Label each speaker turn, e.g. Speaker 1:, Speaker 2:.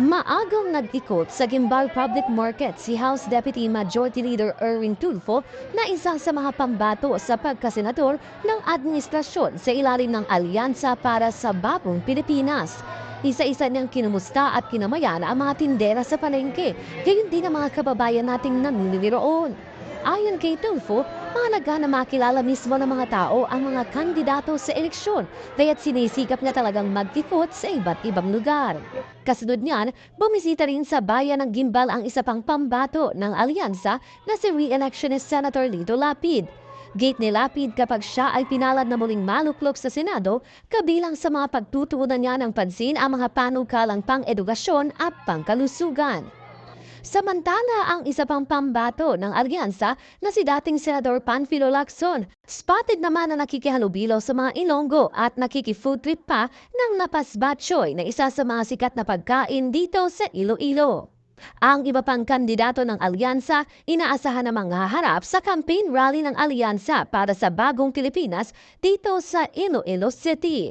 Speaker 1: Maagang nag-ikot sa Gimbal Public Market si House Deputy Majority Leader Erwin Tulfo na isa sa mga pambato sa pagkasenador ng administrasyon sa ilalim ng Alyansa para sa Bagong Pilipinas. Isa-isa niyang kinumusta at kinamayan ang mga tindera sa palengke, gayon din ang mga kababayan nating namimili roon. Ayon kay Tulfo, mahalaga na makilala mismo ng mga tao ang mga kandidato sa eleksyon, kaya't sinisikap niya talagang magkikot sa iba't ibang lugar. Kasunod niyan, bumisita rin sa bayan ng Gimbal ang isa pang pambato ng alyansa na si re-electionist Senator Lito Lapid. Gate ni Lapid kapag siya ay pinalad na muling maluklok sa Senado, kabilang sa mga pagtutuunan niya ng pansin ang mga panukalang pang-edukasyon at pangkalusugan. Samantala, ang isa pang pambato ng alyansa na si dating Senador Panfilo Lacson, spotted naman na nakikihalubilo sa mga Ilonggo at nakiki-food trip pa ng Napas Batchoy na isa sa mga sikat na pagkain dito sa Iloilo. Ang iba pang kandidato ng alyansa, inaasahan namang haharap sa campaign rally ng alyansa para sa bagong Pilipinas dito sa Iloilo City.